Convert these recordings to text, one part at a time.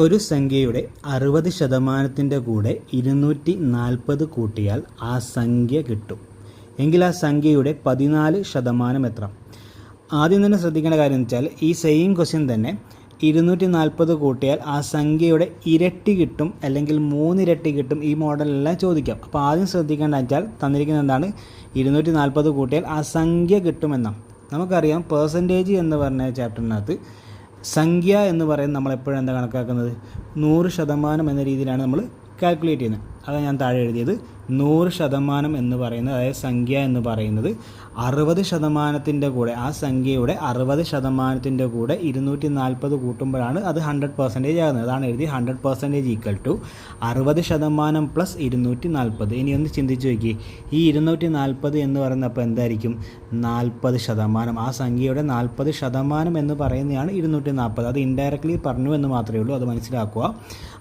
ഒരു സംഖ്യയുടെ അറുപത് ശതമാനത്തിന്റെ കൂടെ ഇരുന്നൂറ്റി നാൽപ്പത് കൂട്ടിയാൽ ആ സംഖ്യ കിട്ടും. എങ്കിൽ ആ സംഖ്യയുടെ പതിനാല് ശതമാനം എത്ര? ആദ്യം തന്നെ ശ്രദ്ധിക്കേണ്ട കാര്യം എന്ന് വെച്ചാൽ ഈ സെയിം ക്വസ്റ്റ്യൻ തന്നെ ഇരുന്നൂറ്റി നാൽപ്പത് കൂട്ടിയാൽ ആ സംഖ്യയുടെ ഇരട്ടി കിട്ടും അല്ലെങ്കിൽ മൂന്നിരട്ടി കിട്ടും ഈ മോഡലെല്ലാം ചോദിക്കാം. അപ്പോൾ ആദ്യം ശ്രദ്ധിക്കേണ്ട വെച്ചാൽ തന്നിരിക്കുന്ന എന്താണ്? ഇരുന്നൂറ്റി നാൽപ്പത് കൂട്ടിയാൽ ആ സംഖ്യ കിട്ടുമെന്നാണ്. നമുക്കറിയാം പേഴ്സന്റേജ് എന്ന് പറഞ്ഞ ചാപ്റ്ററിനകത്ത് സംഖ്യ എന്ന് പറയുന്നത് നമ്മൾ എപ്പോഴും എന്താ കണക്കാക്കുന്നത്? നൂറ് ശതമാനം എന്ന രീതിയിലാണ് നമ്മൾ കാൽക്കുലേറ്റ് ചെയ്യുന്നത്. അതാണ് ഞാൻ താഴെ എഴുതിയത്. നൂറ് ശതമാനം എന്ന് പറയുന്നത് അതായത് സംഖ്യ എന്ന് പറയുന്നത് അറുപത് ശതമാനത്തിന്റെ കൂടെ ആ സംഖ്യയുടെ അറുപത് ശതമാനത്തിന്റെ കൂടെ ഇരുന്നൂറ്റി നാൽപ്പത് കൂട്ടുമ്പോഴാണ് അത് ഹൺഡ്രഡ് പെർസെന്റേജ് ആകുന്നത്. അതാണ് എഴുതി ഹൺഡ്രഡ് പെർസെന്റേജ് ഈക്വൽ ടു അറുപത് ശതമാനം പ്ലസ് ഇരുന്നൂറ്റി നാൽപ്പത് ഇനി ഒന്ന് ചിന്തിച്ച് നോക്കി ഈ ഇരുന്നൂറ്റി നാൽപ്പത് എന്ന് പറയുന്നത് അപ്പോൾ എന്തായിരിക്കും? നാൽപ്പത് ശതമാനം. ആ സംഖ്യയുടെ നാൽപ്പത് ശതമാനം എന്ന് പറയുന്നതാണ് ഇരുന്നൂറ്റി നാൽപ്പത് അത് ഇൻഡയറക്റ്റ്ലി പറഞ്ഞു എന്ന് മാത്രമേ ഉള്ളൂ. അത് മനസ്സിലാക്കുക.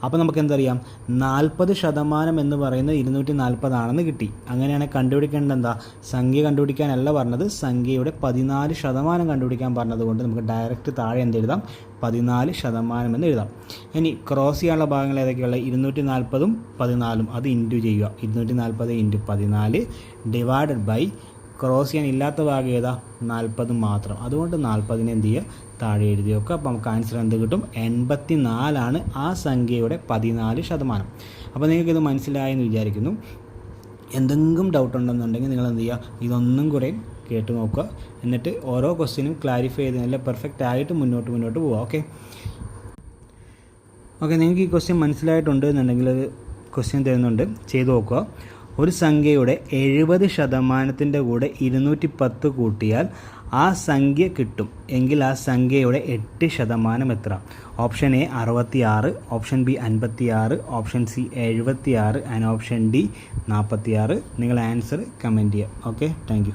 അപ്പോൾ നമുക്ക് എന്തറിയാം? നാൽപ്പത് ശതമാനം എന്ന് പറയുന്നത് ഇരുന്നൂറ്റി നാൽപ്പതാണെന്ന് കിട്ടി. അങ്ങനെയാണ് കണ്ടുപിടിക്കേണ്ടത് എന്താ സംഖ്യ കണ്ടുപിടിക്കാനല്ല പറഞ്ഞത്. സംഖ്യയുടെ പതിനാല് ശതമാനം കണ്ടുപിടിക്കാൻ പറഞ്ഞതുകൊണ്ട് നമുക്ക് ഡയറക്റ്റ് താഴെ എന്ത് എഴുതാം? പതിനാല് ശതമാനം എന്ന് എഴുതാം. ഇനി ക്രോസ് ചെയ്യാനുള്ള ഭാഗങ്ങൾ ഏതൊക്കെയുള്ള ഇരുന്നൂറ്റി നാൽപ്പതും പതിനാലും. അത് ഇന്റു ചെയ്യുക. ഇരുന്നൂറ്റി നാൽപ്പത് ഇന്റു പതിനാല് ഡിവൈഡഡ് ബൈ ക്രോസ് ചെയ്യാൻ ഇല്ലാത്ത ഭാഗം ഏതാ? നാൽപ്പത് മാത്രം. അതുകൊണ്ട് നാൽപ്പതിനെ എന്ത് ചെയ്യുക? താഴെ എഴുതി വെക്കുക. അപ്പോൾ നമുക്ക് ആൻസർ എന്ത് കിട്ടും? എൺപത്തി നാലാണ് ആ സംഖ്യയുടെ പതിനാല് ശതമാനം. അപ്പോൾ നിങ്ങൾക്കിത് മനസ്സിലായെന്ന് വിചാരിക്കുന്നു. എന്തെങ്കിലും ഡൗട്ട് ഉണ്ടെന്നുണ്ടെങ്കിൽ നിങ്ങൾ എന്ത് ചെയ്യുക? ഇതൊന്നും കൂടെ കേട്ട് നോക്കുക. എന്നിട്ട് ഓരോ ക്വസ്റ്റ്യനും ക്ലാരിഫൈ ചെയ്ത് നല്ല പെർഫെക്റ്റ് ആയിട്ട് മുന്നോട്ട് മുന്നോട്ട് പോവുക. ഓക്കെ ഓക്കെ നിങ്ങൾക്ക് ഈ ക്വസ്റ്റ്യൻ മനസ്സിലായിട്ടുണ്ട് എന്നുണ്ടെങ്കിൽ ക്വസ്റ്റ്യൻ തരുന്നുണ്ട്. ചെയ്ത് നോക്കുക. ഒരു സംഖ്യയുടെ എഴുപത് ശതമാനത്തിന്റെ കൂടെ ഇരുന്നൂറ്റി പത്ത് കൂട്ടിയാൽ ആ സംഖ്യ കിട്ടും. എങ്കിൽ ആ സംഖ്യയുടെ എട്ട് ശതമാനം എത്ര? ഓപ്ഷൻ എ അറുപത്തി ആറ് ഓപ്ഷൻ ബി അൻപത്തി ആറ് ഓപ്ഷൻ സി എഴുപത്തി ആറ് ആൻഡ് ഓപ്ഷൻ ഡി നാൽപ്പത്തി ആറ് നിങ്ങൾ ആൻസർ കമന്റ് ചെയ്യുക ഓക്കെ? താങ്ക്